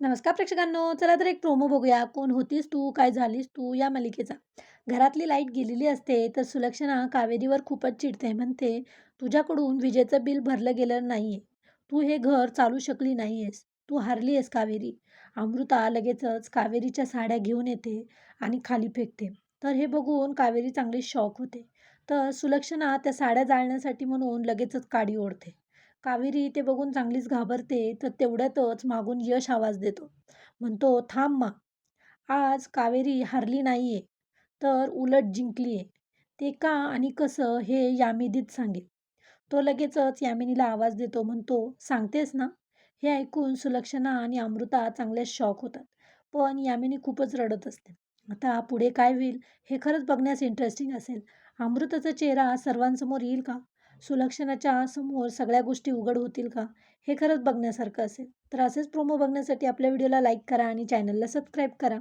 नमस्कार प्रेक्षकांनो चला तर एक प्रोमो बघूया. कोण होतीस तू? काय झालीस तू? या मालिकेचा. घरातली लाइट गेलेली असते तर सुलक्षणा कावेरीवर खूपच चिडते. म्हणते तुझ्याकडून विजेचं बिल भरलं गेलं नाही आहे तू हे घर चालू शकली नाही आहेस तू हारली आहेस कावेरी. अमृता लगेचच कावेरीच्या साड्या घेऊन येते आणि खाली फेकते. तर हे बघून कावेरी चांगली शॉक होते. तर सुलक्षणा त्या साड्या जाळण्यासाठी म्हणून लगेचच काडी ओढते. कावेरी ते बघून चांगलीच घाबरते तर तेवढ्यातच मागून यश आवाज देतो. म्हणतो थांब मा आज कावेरी हारली नाही आहे तर उलट जिंकली आहे ते का आणि कसं हे यामिनीत सांगेल. तो लगेचच यामिनीला आवाज देतो म्हणतो सांगतेस ना हे ऐकून सुलक्षणा आणि अमृता चांगल्या शॉक होतात. पण यामिनी खूपच रडत असते. आता पुढे काय होईल हे खरंच बघण्यास इंटरेस्टिंग असेल. अमृताचा चेहरा सर्वांसमोर येईल का? सुलक्षणाच्या समोर सगळ्या गोष्टी उघड होतील का? हे खरंच बघण्यासारखं असेल. तर असेच प्रोमो बघण्यासाठी आपल्या व्हिडिओला लाईक करा आणि चॅनलला सबस्क्राईब करा.